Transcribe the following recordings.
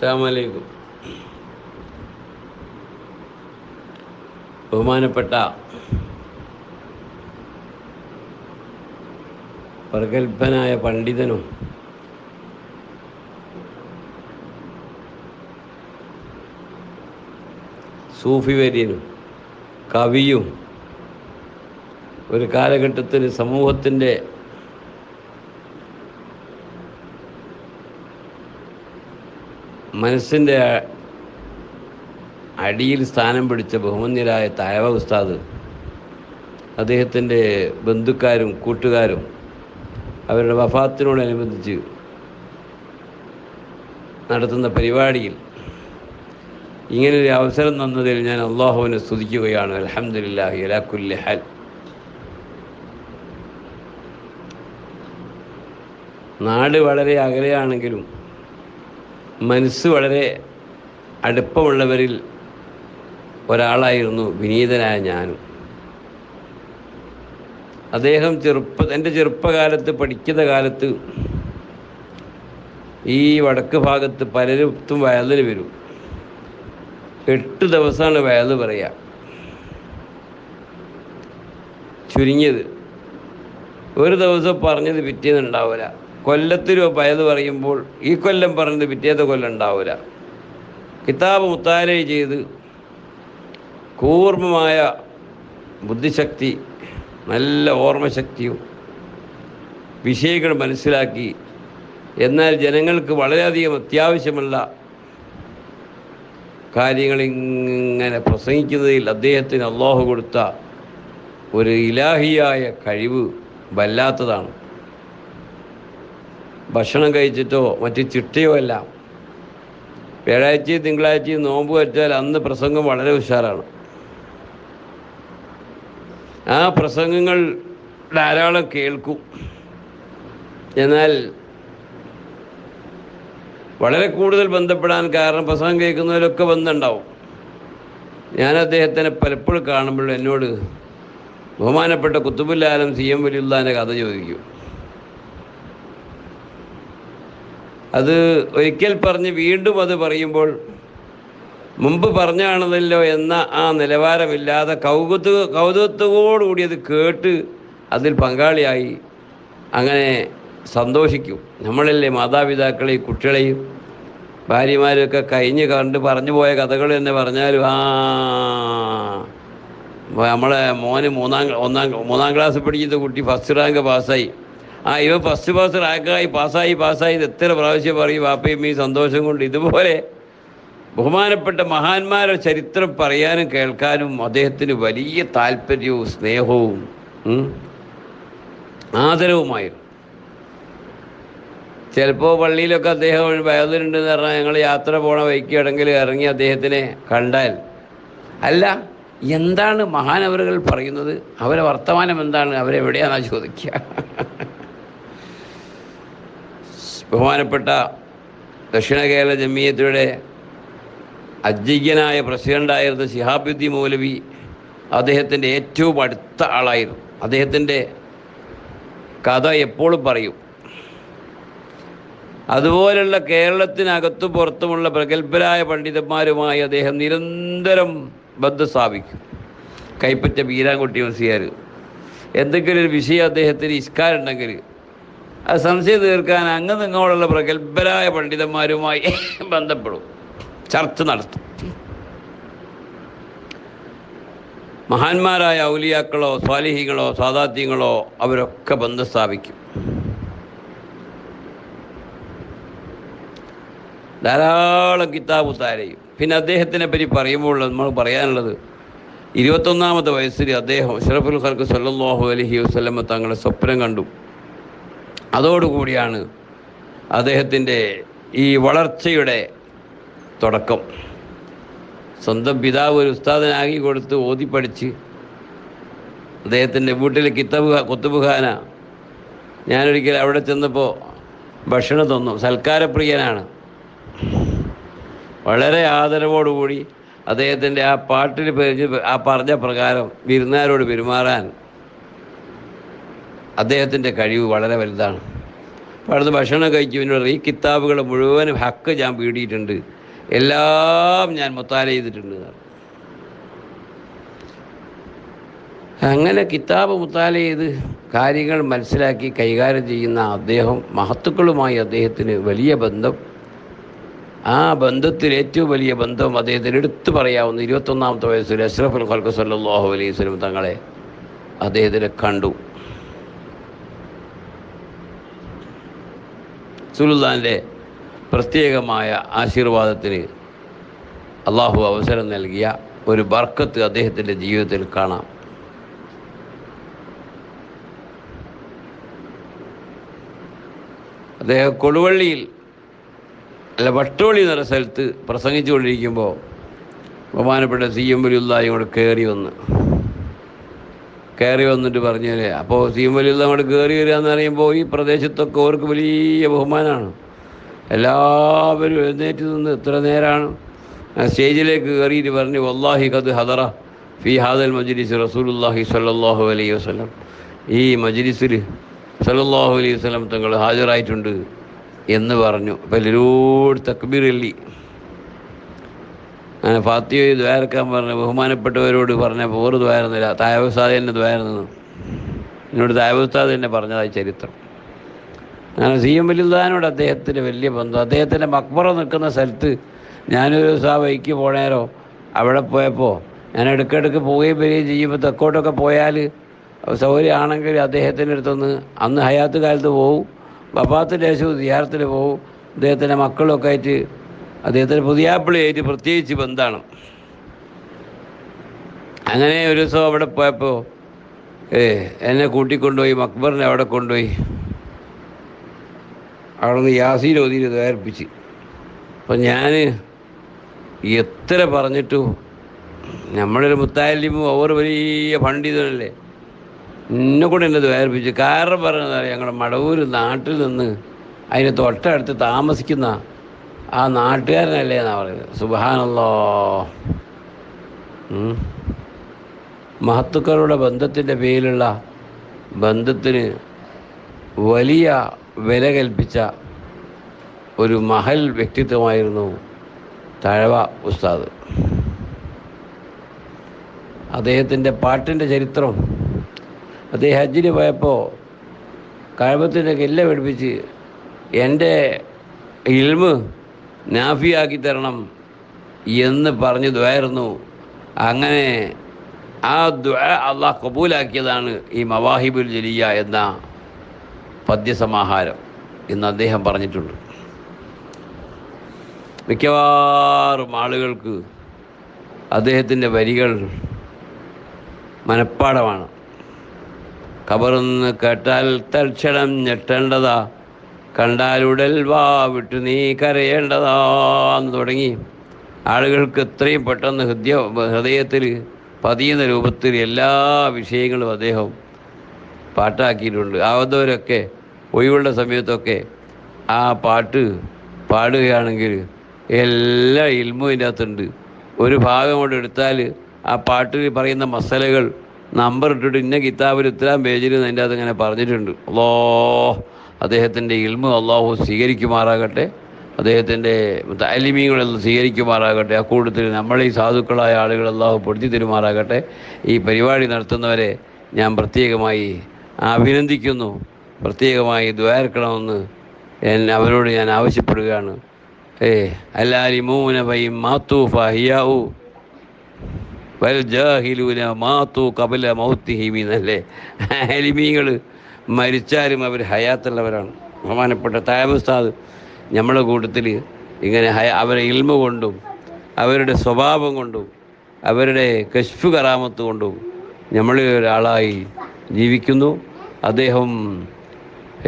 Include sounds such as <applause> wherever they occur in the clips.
അസ്സാമലൈക്കും ബഹുമാനപ്പെട്ട പ്രഗത്ഭനായ പണ്ഡിതനും സൂഫി വര്യനും കവിയും ഒരു കാലഘട്ടത്തിൽ സമൂഹത്തിന്റെ മനസ്സിന്റെ അടിയിൽ സ്ഥാനം പിടിച്ച ബഹുമന്യരായ തായവ ഉസ്താദ് അദ്ദേഹത്തിന്റെ ബന്ധുക്കാരും കൂട്ടുകാരും അവരുടെ വഫാത്തിനോടനുബന്ധിച്ച് നടത്തുന്ന പരിപാടിയിൽ ഇങ്ങനൊരു അവസരം തന്നതിൽ ഞാൻ അള്ളാഹുവിനെ സ്തുതിക്കുകയാണ്. അലഹമില്ലാഹി ഹൽ. നാട് വളരെ അകലെയാണെങ്കിലും മനസ്സ് വളരെ അടുപ്പമുള്ളവരിൽ ഒരാളായിരുന്നു വിനീതനായ ഞാനും. അദ്ദേഹം ചെറുപ്പ എന്റെ ചെറുപ്പകാലത്ത് പഠിക്കുന്ന കാലത്ത് ഈ വടക്ക് ഭാഗത്ത് പലരും വയലിന് വരും. എട്ട് ദിവസമാണ് വയൽ പറയുക ചുരുങ്ങിയത്. ഒരു ദിവസം പറഞ്ഞത് പിറ്റേന്ന് രൂപ പയത് പറയുമ്പോൾ ഈ കൊല്ലം പറഞ്ഞത് പിറ്റേത്തെ കൊല്ലം ഉണ്ടാവില്ല കിതാബ് മുത്താര ചെയ്ത് കൂർമ്മമായ ബുദ്ധിശക്തി നല്ല ഓർമ്മശക്തിയും വിഷയങ്ങൾ മനസ്സിലാക്കി. എന്നാൽ ജനങ്ങൾക്ക് വളരെയധികം അത്യാവശ്യമുള്ള കാര്യങ്ങൾ ഇങ്ങനെ പ്രസംഗിക്കുന്നതിൽ അദ്ദേഹത്തിന് അള്ളാഹു കൊടുത്ത ഒരു ഇലാഹിയായ കഴിവ് വല്ലാത്തതാണ്. ഭക്ഷണം കഴിച്ചിട്ടോ മറ്റ് ചിട്ടയോ അല്ല. വ്യാഴാഴ്ചയും തിങ്കളാഴ്ചയും നോമ്പ് വെച്ചാൽ അന്ന് പ്രസംഗം വളരെ ഉഷാറാണ്. ആ പ്രസംഗങ്ങൾ ധാരാളം കേൾക്കും. എന്നാൽ വളരെ കൂടുതൽ ബന്ധപ്പെടാൻ കാരണം പ്രസംഗം കേൾക്കുന്നവരൊക്കെ ബന്ധമുണ്ടാവും ഞാൻ അദ്ദേഹത്തിനെ പലപ്പോഴും കാണുമ്പോൾ എന്നോട് ബഹുമാനപ്പെട്ട കുത്തുബുല്ലാലം സി എം വലിയുള്ളതിന്റെ കഥ ചോദിക്കും. അത് ഒരിക്കൽ പറഞ്ഞ് വീണ്ടും അത് പറയുമ്പോൾ മുമ്പ് പറഞ്ഞാണല്ലോ എന്ന ആ നിലവാരമില്ലാതെ കൗതുക കൗതുകത്തോടുകൂടി അത് കേട്ട് അതിൽ പങ്കാളിയായി അങ്ങനെ സന്തോഷിക്കും. നമ്മളല്ലേ മാതാപിതാക്കളെയും കുട്ടികളെയും ഭാര്യമാരൊക്കെ കഴിഞ്ഞ് കണ്ട് പറഞ്ഞു പോയ കഥകൾ തന്നെ പറഞ്ഞാലും ആ നമ്മളെ മോന് മൂന്നാം ഒന്നാം മൂന്നാം ക്ലാസ് പഠിക്കുന്ന കുട്ടി ഫസ്റ്റ് റാങ്ക് പാസ്സായി. ആ ഇവ ഫസ്റ്റ് പാസ് റാങ്കായി പാസ്സായി പാസ്സായി എത്ര പ്രാവശ്യം പറയും വാപ്പയും ഈ സന്തോഷം കൊണ്ട് ഇതുപോലെ ബഹുമാനപ്പെട്ട മഹാന്മാരുടെ ചരിത്രം പറയാനും കേൾക്കാനും അദ്ദേഹത്തിന് വലിയ താല്പര്യവും സ്നേഹവും ആദരവുമായിരുന്നു. ചിലപ്പോൾ പള്ളിയിലൊക്കെ അദ്ദേഹം വയതിലുണ്ടെന്ന് പറഞ്ഞാൽ ഞങ്ങൾ യാത്ര പോണ വൈക്ക് ഇടങ്കിൽ ഇറങ്ങി അദ്ദേഹത്തിനെ കണ്ടാൽ. അല്ല എന്താണ് മഹാനവറുകൾ പറയുന്നത്? അവരെ വർത്തമാനം എന്താണ്? അവരെവിടെയാണെന്നാ ചോദിക്കുക. ബഹുമാനപ്പെട്ട ദക്ഷിണ കേരള ജമിയത്തിയുടെ അജ്ഞനായ പ്രസിഡന്റായിരുന്ന ശിഹാബുദ്ദി മൗലവി അദ്ദേഹത്തിന്റെ ഏറ്റവും അടുത്ത ആളായിരുന്നു. അദ്ദേഹത്തിന്റെ കഥ എപ്പോഴും പറയും. അതുപോലുള്ള കേരളത്തിനകത്തു പുറത്തുമുള്ള പ്രഗത്ഭരായ പണ്ഡിതന്മാരുമായി അദ്ദേഹം നിരന്തരം ബന്ധം സ്ഥാപിക്കും. കൈപ്പറ്റ ബീരാൻകുട്ടി വസിയാർ. എന്തെങ്കിലും ഒരു വിഷയം അദ്ദേഹത്തിന് ഇസ്കാരുണ്ടെങ്കിൽ അത് സംശയം തീർക്കാൻ അങ്ങ് നിങ്ങളോടുള്ള പ്രഗത്ഭരായ പണ്ഡിതന്മാരുമായി <laughs> ബന്ധപ്പെടും. ചർച്ച നടത്തും. മഹാന്മാരായ ഔലിയാക്കളോ സ്വാലിഹികളോ സാദാത്യങ്ങളോ അവരൊക്കെ ബന്ധം സ്ഥാപിക്കും. ധാരാളം കിതാബ് താരയും പിന്നെ അദ്ദേഹത്തിനെ പറ്റി പറയുമ്പോൾ നമ്മൾ പറയാനുള്ളത് ഇരുപത്തൊന്നാമത്തെ വയസ്സിൽ അദ്ദേഹം അഷറഫുൽ ഖൽക്ക് സല്ലാഹു അലഹി വസ്ലമ തങ്ങളുടെ സ്വപ്നം കണ്ടു. അതോടുകൂടിയാണ് അദ്ദേഹത്തിന്റെ ഈ വളർച്ചയുടെ തുടക്കം. സ്വന്തം പിതാവ് ഒരു ഉസ്താദനാക്കി കൊടുത്ത് ഓതി പഠിച്ച് അദ്ദേഹത്തിന്റെ വീട്ടിൽ കിത്തബ് കൊത്തുബുഖാന ഞാനൊരിക്കൽ അവിടെ ചെന്നപ്പോൾ ഭക്ഷണം തന്നു. സൽക്കാരപ്രിയനാണ്. വളരെ ആദരവോടുകൂടി അദ്ദേഹത്തിന്റെ ആ പാട്ടിൽ ആ പറഞ്ഞ പ്രകാരം വിരുന്നാരോട് പെരുമാറാൻ അദ്ദേഹത്തിന്റെ കഴിവ് വളരെ വലുതാണ്. അവിടുന്ന് ഭക്ഷണം കഴിച്ചു ഈ കിതാബുകൾ മുഴുവനും ഹക്ക് ഞാൻ പീടിയിട്ടുണ്ട്. എല്ലാം ഞാൻ മുത്താല ചെയ്തിട്ടുണ്ട്. അങ്ങനെ കിതാബ് മുത്താല ചെയ്ത് കാര്യങ്ങൾ മനസ്സിലാക്കി കൈകാര്യം ചെയ്യുന്ന അദ്ദേഹം മഹത്തുക്കളുമായി അദ്ദേഹത്തിന് വലിയ ബന്ധം. ആ ബന്ധത്തിൽ ഏറ്റവും വലിയ ബന്ധം അദ്ദേഹത്തിന് എടുത്തു പറയാവുന്ന ഇരുപത്തൊന്നാമത്തെ വയസ്സിൽ അഷ്റഫുൽ ഖൽക്ക് സല്ലാഹു അലൈഹി സ്വലം തങ്ങളെ അദ്ദേഹത്തിനെ കണ്ടു. സുലുല്ലാന്റെ പ്രത്യേകമായ ആശീർവാദത്തിന് അള്ളാഹു അവസരം നൽകിയ ഒരു ബർക്കത്ത് അദ്ദേഹത്തിന്റെ ജീവിതത്തിൽ കാണാം. അദ്ദേഹം കൊടുവള്ളിയിൽ അല്ല വട്ടോളി എന്ന സ്ഥലത്ത് പ്രസംഗിച്ചുകൊണ്ടിരിക്കുമ്പോൾ ബഹുമാനപ്പെട്ട സി എം വലിയുള്ളായി കൂടെ കയറി വന്ന്. കയറി വന്നിട്ട് പറഞ്ഞാൽ അപ്പോൾ സീമലിൽ നമ്മൾ കയറി വരിക എന്ന് പറയുമ്പോൾ ഈ പ്രദേശത്തൊക്കെ അവർക്ക് വലിയ ബഹുമാനമാണ് എല്ലാവരും എഴുന്നേറ്റ് നിന്ന് എത്ര നേരമാണ് സ്റ്റേജിലേക്ക് കയറിയിട്ട് പറഞ്ഞു വല്ലാഹി കത് ഹദറ ഫി ഹാദൽ മജ്ലിസ് റസൂലുല്ലാഹി സല്ലല്ലാഹു അലൈഹി വസല്ലം. ഈ മജ്ലിസിൽ സല്ലല്ലാഹു അലൈഹി വസല്ലം തങ്ങൾ ഹാജരായിട്ടുണ്ട് എന്ന് പറഞ്ഞു. അപ്പോൾ എല്ലാവരോട് തക്ബീർ എല്ലി അങ്ങനെ ഫാത്തിയോ ദ്വാരക്കാൻ പറഞ്ഞു. ബഹുമാനപ്പെട്ടവരോട് പറഞ്ഞ പോറ് ദ്വാരുന്നില്ല. തായവസ്ഥാദ് തന്നെ ദ്വാരുന്നു. എന്നോട് തായവസ്ഥാദ് തന്നെ പറഞ്ഞതായി ചരിത്രം. അങ്ങനെ സി എം വലിയതാനോട് അദ്ദേഹത്തിന് വലിയ ബന്ധം. അദ്ദേഹത്തിന്റെ മക്ബറ നിൽക്കുന്ന സ്ഥലത്ത് ഞാനൊരു ദിവസം ആ വൈക്ക് പോണേരോ അവിടെ പോയപ്പോൾ ഞാൻ ഇടയ്ക്കിടയ്ക്ക് പോവുകയും വരികയും ചെയ്യുമ്പോൾ തെക്കോട്ടൊക്കെ പോയാൽ സൗകര്യമാണെങ്കിൽ അദ്ദേഹത്തിന്റെ അടുത്തുനിന്ന് അന്ന് ഹയാത്ത് കാലത്ത് പോവും. ബബാത്ത് ദേശവും സിയാറത്തിൽ പോവും. അദ്ദേഹത്തിന്റെ മക്കളൊക്കെ ആയിട്ട് അദ്ദേഹത്തിന്റെ പുതിയാപ്പിളിയായിട്ട് പ്രത്യേകിച്ച് ബന്ധമാണ്. അങ്ങനെ ഒരു ദിവസം അവിടെ പോയപ്പോൾ ഏ എന്നെ കൂട്ടിക്കൊണ്ടുപോയി അക്ബറിനെ അവിടെ കൊണ്ടുപോയി. അവിടെ നിന്ന് യാസീൻ ഓതിയിൽ ദ്വേർപ്പിച്ച് അപ്പം ഞാൻ എത്ര പറഞ്ഞിട്ടു നമ്മളൊരു മുത്തായാലും ഓവർ വലിയ പണ്ഡിതനല്ലേ എന്നെ കൂടെ എന്നെ ദ്വേർപ്പിച്ചു കാരണം പറഞ്ഞതാണ് ഞങ്ങളുടെ മടവൂർ നാട്ടിൽ നിന്ന് അതിന് തൊട്ടടുത്ത് താമസിക്കുന്ന ആ നാട്ടുകാരനല്ലേ എന്നാ പറയുന്നത്? സുബാനല്ലോ മഹത്തുക്കളുടെ ബന്ധത്തിന്റെ പേരിലുള്ള ബന്ധത്തിന് വലിയ വില കൽപ്പിച്ച ഒരു മഹൽ വ്യക്തിത്വമായിരുന്നു തഴവ ഉസ്താദ്. അദ്ദേഹത്തിന്റെ പാട്ടിന്റെ ചരിത്രം. അദ്ദേഹം ഹജ്ജിന് പോയപ്പോൾ കഴബത്തിന്റെ കില്ല പഠിപ്പിച്ച് എന്റെ ഇൽമ് നാഫിയാക്കി തരണം എന്ന് പറഞ്ഞു ദ്വായിരുന്നു അങ്ങനെ ആ ദ്വാ അള്ളാഹ് കബൂലാക്കിയതാണ് ഈ മവാഹിബുൽ ജലിയ എന്ന പദ്യസമാഹാരം എന്ന് അദ്ദേഹം പറഞ്ഞിട്ടുണ്ട്. മിക്കവാറും ആളുകൾക്ക് അദ്ദേഹത്തിന്റെ വരികൾ മനഃപ്പാടമാണ്. കബറെന്ന് കേട്ടാൽ തൽക്ഷണം ഞെട്ടേണ്ടതാ. കണ്ടാലുടൽ വാ വിട്ടു നീ കരയേണ്ടതാന്ന് തുടങ്ങി. ആളുകൾക്ക് എത്രയും പെട്ടെന്ന് ഹൃദയ ഹൃദയത്തിൽ പതിയുന്ന രൂപത്തിൽ എല്ലാ വിഷയങ്ങളും അദ്ദേഹം പാട്ടാക്കിയിട്ടുണ്ട്. ആവുന്നവരൊക്കെ ഒഴിവുള്ള സമയത്തൊക്കെ ആ പാട്ട് പാടുകയാണെങ്കിൽ എല്ലാ ഇൽമും ഇതിനകത്തുണ്ട്. ഒരു ഭാഗം കൊണ്ട് എടുത്താൽ ആ പാട്ടിൽ പറയുന്ന മസലകൾ നമ്പർ ഇട്ടിട്ട് ഇന്ന കിതാബിൽ ഇത്രാം പേജിൽ അതിന്റെ അകത്ത് ഇങ്ങനെ പറഞ്ഞിട്ടുണ്ട്. അല്ലോ അദ്ദേഹത്തിന്റെ ഇൽമു അള്ളാഹു സ്വീകരിക്കുമാറാകട്ടെ അദ്ദേഹത്തിന്റെ താലിമീകളെല്ലാം സ്വീകരിക്കുമാറാകട്ടെ അക്കൂട്ടത്തിൽ ഈ സാധുക്കളായ ആളുകൾ അള്ളാഹു പൊടുത്തി തരുമാറാകട്ടെ. ഈ പരിപാടി നടത്തുന്നവരെ ഞാൻ പ്രത്യേകമായി അഭിനന്ദിക്കുന്നു. പ്രത്യേകമായി ദ്വാരക്കണമെന്ന് അവരോട് ഞാൻ ആവശ്യപ്പെടുകയാണ്. ഏ അല്ലാലിമൂന വൈ മാത്തു ഫഹിയാവു വൽ ജാഹിലൂന മാത്തു കപില മൗത്തിഹിമി എന്നല്ലേ അലിമീങ്ങൾ മരിച്ചാലും അവർ ഹയാത്തുള്ളവരാണ്. ബഹുമാനപ്പെട്ട തായബുസ്താദ് നമ്മളെ കൂട്ടത്തിൽ ഇങ്ങനെ ഹയ അവരെ ഇൽമ കൊണ്ടും അവരുടെ സ്വഭാവം കൊണ്ടും അവരുടെ കശ്ഫ് കറാമത്ത് കൊണ്ടും നമ്മൾ ഒരാളായി ജീവിക്കുന്നു. അദ്ദേഹം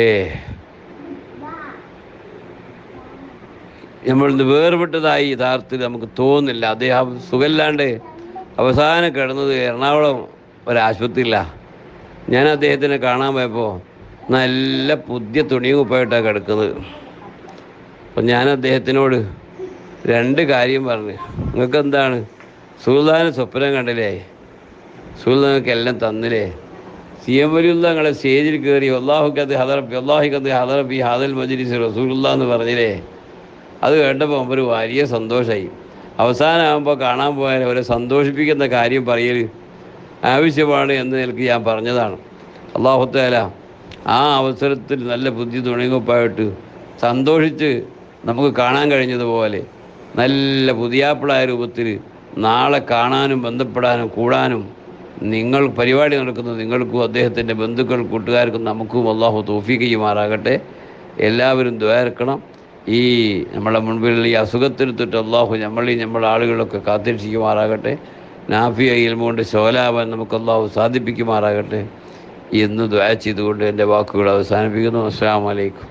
ഏ നമ്മളിന്ന് വേർപെട്ടതായി യഥാർത്ഥത്തിൽ നമുക്ക് തോന്നുന്നില്ല. അദ്ദേഹം സുഖമില്ലാണ്ട് അവസാനം കിടന്നത് എറണാകുളം ഒരാശുപത്രിയിലാണ് ഞാൻ അദ്ദേഹത്തിനെ കാണാൻ പോയപ്പോൾ നല്ല പുതിയ തുണിയും കുപ്പായിട്ടാണ് കിടക്കുന്നത്. അപ്പം ഞാൻ അദ്ദേഹത്തിനോട് രണ്ട് കാര്യം പറഞ്ഞു. നിങ്ങൾക്ക് എന്താണ്? സുൽത്താന് സ്വപ്നം കണ്ടില്ലേ? സുൽത്താനൊക്കെ എല്ലാം തന്നില്ലേ? സി എം വലിയുള്ള നിങ്ങളെ സ്റ്റേജിൽ കയറി ഒല്ലാഹുക്കത്ത് ഹദറബി ഒല്ലാഹിക്കത്ത് ഹദറബി ഹാദൽ മജിലിസ് റസൂലുള്ള എന്ന് പറഞ്ഞില്ലേ? അത് കേട്ടപ്പോൾ ഒരു വലിയ സന്തോഷമായി അവസാനമാകുമ്പോൾ കാണാൻ പോയാൽ അവരെ സന്തോഷിപ്പിക്കുന്ന കാര്യം പറയൽ ആവശ്യമാണ് എന്ന് നിലയ്ക്ക് ഞാൻ പറഞ്ഞതാണ്. അള്ളാഹുത്തേല ആ അവസരത്തിൽ നല്ല ബുദ്ധി തുണിങ്ങുപ്പായിട്ട് സന്തോഷിച്ച് നമുക്ക് കാണാൻ കഴിഞ്ഞതുപോലെ നല്ല പുതിയാപ്പിളായ രൂപത്തിൽ നാളെ കാണാനും ബന്ധപ്പെടാനും കൂടാനും നിങ്ങൾ പരിപാടി നടക്കുന്നു നിങ്ങൾക്കും അദ്ദേഹത്തിന്റെ ബന്ധുക്കൾ കൂട്ടുകാർക്കും നമുക്കും അള്ളാഹു തോഫീക്ക് ചെയ്യുമാറാകട്ടെ എല്ലാവരും ദ്വാരക്കണം ഈ നമ്മളെ മുൻപിൽ ഈ അസുഖത്തിനെത്തിട്ട് അള്ളാഹു നമ്മളീ നമ്മളെ ആളുകളൊക്കെ കാത്തിരക്ഷിക്കുമാറാകട്ടെ. നാഫിയ ഇൽമുകൊണ്ട് ശോലാവാൻ നമുക്ക് അള്ളാഹു സാധിപ്പിക്കുമാറാകട്ടെ എന്ന് ദ്വാ ചെയ്തുകൊണ്ട് എന്റെ വാക്കുകൾ അവസാനിപ്പിക്കുന്നു. അസ്സാം വലൈക്കും